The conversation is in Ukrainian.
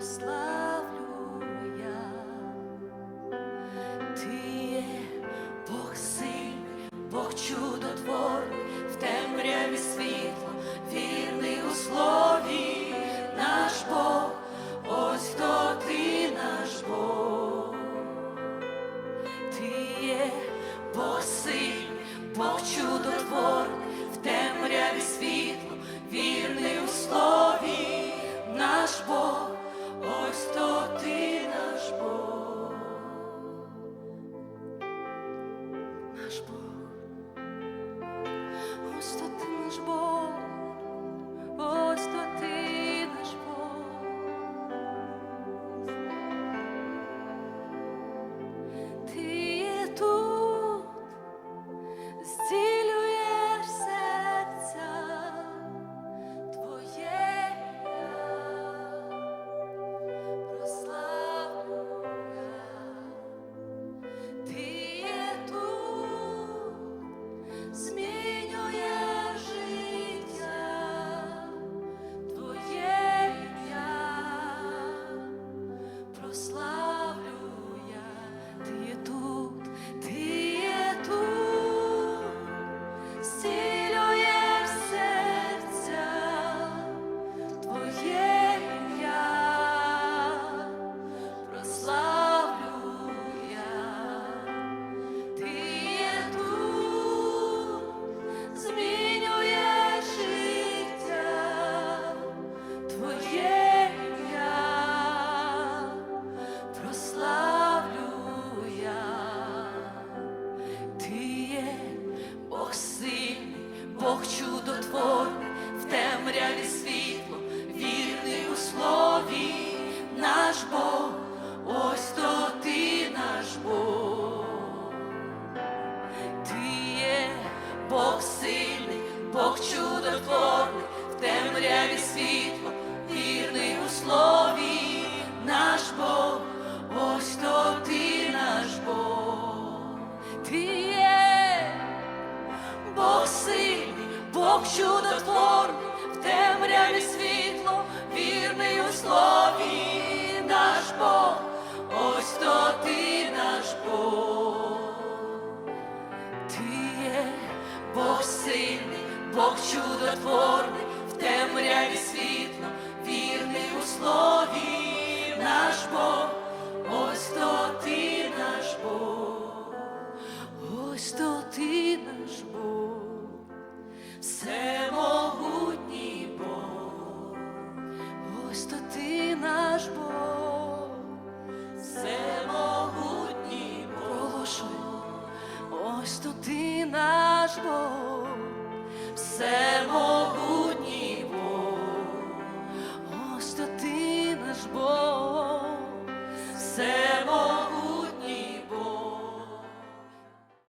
прославлю я, ти є Бог син, Бог чудотворний, в темряві світло, вірний у слові, наш Бог, ось хто ти наш Бог, ти є Бог син, Бог чудотворний, то Бог чудотворний, в темряві світло, вірний у слові, наш Бог, ось то ти наш Бог. Ти є Бог сильний, Бог чудотворний, в темряві світло, Бог чудотворний, в темряві світло, вірний у слові, наш Бог, ось то ти наш Бог. Ти є Бог сильний, Бог чудотворний, в темряві світло, вірний у слові, наш Бог, наш Бог, все